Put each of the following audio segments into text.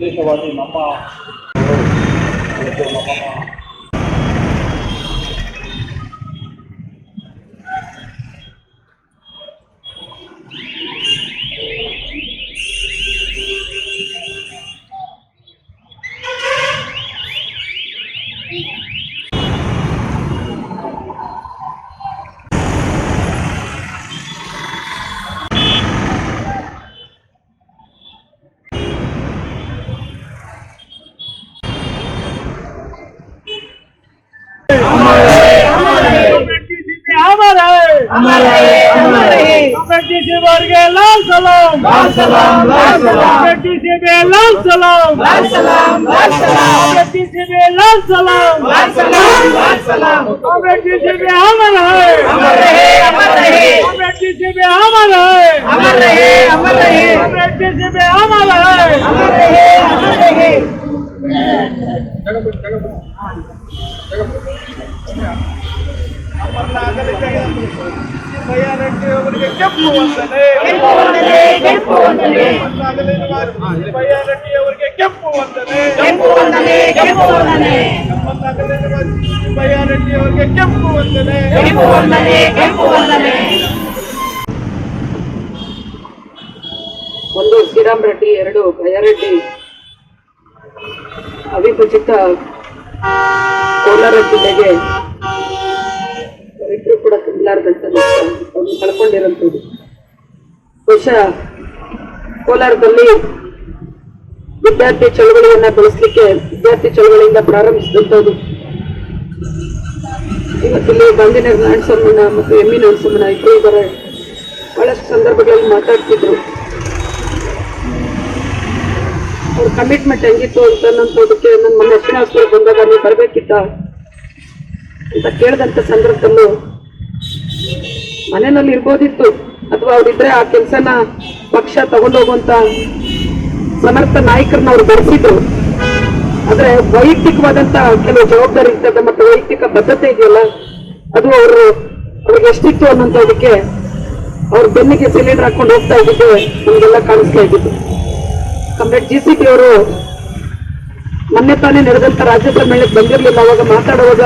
ವಿಶೇಷವಾಗಿ ನಮ್ಮ ಇವತ್ತು से वर्गे लाल सलाम लाल सलाम लाल सलाम बेटी से बे लाल सलाम लाल सलाम लाल सलाम बेटी से बे लाल सलाम लाल सलाम लाल सलाम बेटी से बे अमर है अमर रहे अमर रहे बेटी से बे अमर है अमर रहे अमर रहे बेटी से बे अमर है अमर रहे अमर रहे जगह जगह जगह ಅವರಿಗೆ ಕೆಂಪು ವಂದನೆ. ಕೆಂಪು ವಂದನೆ ಕೆಂಪು ವಂದನೆ. ಭಯ್ಯಾರೆಡ್ಡಿ ಅವರಿಗೆ ಕೆಂಪು ವಂದನೆ. ಕೆಂಪು ವಂದನೆ ಕೆಂಪು ವಂದನೆ. ಭಯ್ಯಾರೆಡ್ಡಿ ಅವರಿಗೆ ಕೆಂಪು ವಂದನೆ. ಕೆಂಪು ವಂದನೆ ಕೆಂಪು ವಂದನೆ. ಒಂದು ಶ್ರೀರಾಮ್ ರೆಡ್ಡಿ ಎರಡು ಭಯರೆಡ್ಡಿ ಅವಿಭಜಿತ ಕೋಲಾರ ಜಿಲ್ಲೆಗೆ ತುಂಬಲಾರದಂತ ಅವ್ರನ್ನ ಬಹುಶಃ ಕೋಲಾರದಲ್ಲಿ ವಿದ್ಯಾರ್ಥಿ ಚಳವಳಿಯನ್ನ ಬೆಳೆಸಲಿಕ್ಕೆ ವಿದ್ಯಾರ್ಥಿ ಚಳವಳಿಯಿಂದ ಪ್ರಾರಂಭಿಸಿದಂಥದ್ದು. ಇವತ್ತಿಲ್ಲಿ ಗಾಂಧಿನಗರ ನಾರಾಯಣಸ್ವಾಮಣ್ಣ ಮತ್ತು ಎಂ ಇ ಇಬ್ಬರು ಇದ್ದಾರೆ ಬಹಳಷ್ಟು ಸಂದರ್ಭಗಳಲ್ಲಿ ಮಾತಾಡ್ತಿದ್ರು. ಅವ್ರ ಕಮಿಟ್ಮೆಂಟ್ ಹೆಂಗಿತ್ತು ಅಂತ ಅನ್ನೋದಕ್ಕೆ ನನ್ನ ಮೊನ್ನೆ ಶ್ರೀನಿವಾಸಪುರ ಬಂದಾಗ ನೀವು ಬರಬೇಕಿತ್ತ ಅಂತ ಕೇಳಿದಂಥ ಸಂದರ್ಭದಲ್ಲೂ ಮನೆಯಲ್ಲಿ ಇರ್ಬೋದಿತ್ತು. ಅಥವಾ ಅವ್ರಿದ್ರೆ ಆ ಕೆಲಸನ ಪಕ್ಷ ತಗೊಂಡೋಗುವಂತ ಸಮರ್ಥ ನಾಯಕರನ್ನ ಅವ್ರು ಬೆಳೆಸಿದ್ರು. ಆದ್ರೆ ವೈಯಕ್ತಿಕವಾದಂತ ಕೆಲವು ಜವಾಬ್ದಾರಿ ಇರ್ತದೆ ಮತ್ತೆ ವೈಯಕ್ತಿಕ ಬದ್ಧತೆ ಇದೆಯಲ್ಲ, ಅದು ಅವರು ಅವ್ರಿಗೆ ಎಷ್ಟಿತ್ತು ಅನ್ನೋಂಥದಕ್ಕೆ ಅವ್ರ ಬೆನ್ನಿಗೆ ಸಿಲಿಂಡರ್ ಹಾಕೊಂಡು ಹೋಗ್ತಾ ಇದ್ದಿದ್ದು ನಮಗೆಲ್ಲ ಕಾಣಿಸ್ತಾ ಇದ್ದಿದ್ದು. ಕಂಪ್ಲೇಟ್ ಜಿ ಸಿ ಪಿ ಅವರು ಮೊನ್ನೆ ತಾನೇ ನಡೆದಂತ ರಾಜ್ಯ ಸಮ್ಮೇಳನಕ್ಕೆ ಬಂದಿರಲಿಲ್ಲ, ಅವಾಗ ಮಾತಾಡುವಾಗ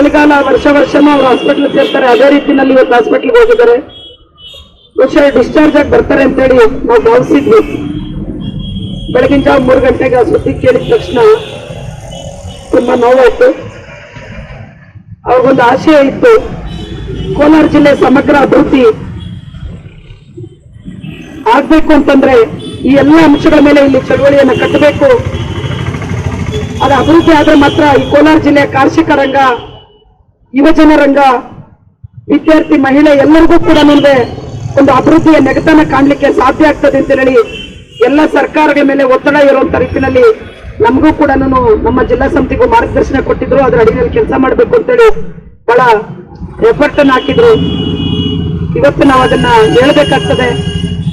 ಚಳಿಗಾಲ ವರ್ಷ ವರ್ಷನೂ ಅವ್ರು ಹಾಸ್ಪಿಟ್ಲ್ ಸೇರ್ತಾರೆ. ಅದೇ ರೀತಿನಲ್ಲಿ ಇವತ್ತು ಹಾಸ್ಪಿಟ್ಲ್ಗೆ ಹೋಗಿದ್ದಾರೆ. ಬಹುಶಃ ಡಿಸ್ಚಾರ್ಜ್ ಆಗಿ ಬರ್ತಾರೆ ಅಂತೇಳಿ ನಾವು ಭಾವಿಸಿದ್ವಿ. ಬೆಳಗಿನ ಜಾವ ಮೂರು ಗಂಟೆಗೆ ಆ ಸುದ್ದಿ ಕೇಳಿದ ತಕ್ಷಣ ತುಂಬಾ ನೋವಾಯ್ತು. ಅವ್ರಿಗೊಂದು ಆಶಯ ಇತ್ತು. ಕೋಲಾರ ಜಿಲ್ಲೆ ಸಮಗ್ರ ಅಭಿವೃದ್ಧಿ ಆಗ್ಬೇಕು ಅಂತಂದ್ರೆ ಈ ಎಲ್ಲ ಅಂಶಗಳ ಮೇಲೆ ಇಲ್ಲಿ ಚಳವಳಿಯನ್ನು ಕಟ್ಟಬೇಕು. ಅದು ಅಭಿವೃದ್ಧಿ ಆದ್ರೆ ಮಾತ್ರ ಈ ಕೋಲಾರ ಜಿಲ್ಲೆಯ ಕಾರ್ಷಿಕ ರಂಗ ಯುವಜನ ರಂಗ ವಿದ್ಯಾರ್ಥಿ, ಮಹಿಳೆ ಎಲ್ಲರಿಗೂ ಕೂಡ ಮುಂದೆ ಒಂದು ಅಭಿವೃದ್ಧಿಯ ನೆಗತನ ಕಾಣಲಿಕ್ಕೆ ಸಾಧ್ಯ ಆಗ್ತದೆ ಅಂತ ಹೇಳಿ ಎಲ್ಲ ಸರ್ಕಾರಗಳ ಮೇಲೆ ಒತ್ತಡ ಇರುವಂತ ರೀತಿಯಲ್ಲಿ ನಮಗೂ ಕೂಡ ನಮ್ಮ ಜಿಲ್ಲಾ ಸಮಿತಿಗೂ ಮಾರ್ಗದರ್ಶನ ಕೊಟ್ಟಿದ್ರು. ಅದರ ಅಡಿಯಲ್ಲಿ ಕೆಲಸ ಮಾಡಬೇಕು ಅಂತೇಳಿ ಬಹಳ ಎಫರ್ಟ್ ಅನ್ನು ಹಾಕಿದ್ರು. ಇವತ್ತು ನಾವು ಅದನ್ನ ಹೇಳ್ಬೇಕಾಗ್ತದೆ.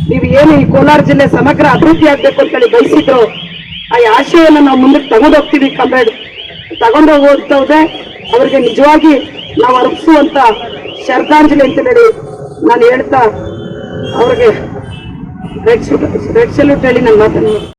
ನೀವು ಏನು ಈ ಕೋಲಾರ ಜಿಲ್ಲೆ ಸಮಗ್ರ ಅಭಿವೃದ್ಧಿ ಆಗ್ಬೇಕು ಅಂತೇಳಿ ಬಯಸಿದ್ರು, ಆ ಆಶಯವನ್ನು ನಾವು ಮುಂದಕ್ಕೆ ತಗೊಂಡೋಗ್ತೀವಿ ಹೋಗ್ತೀವಿ ಕಾಮ್ರೇಡ್ ತಗೊಂಡು ಹೋಗ್ತದೆ ಅವರಿಗೆ ನಿಜವಾಗಿ ನಾವು ಅರ್ಪಿಸುವಂತ ಶ್ರದ್ಧಾಂಜಲಿ ಅಂತ ಹೇಳಿ ನಾನು ಹೇಳ್ತಾ ಅವ್ರಿಗೆ ರೆಡ್ ಸಲ್ಯೂಟ್ ಹೇಳಿ ನನ್ನ ಮಾತನ್ನು.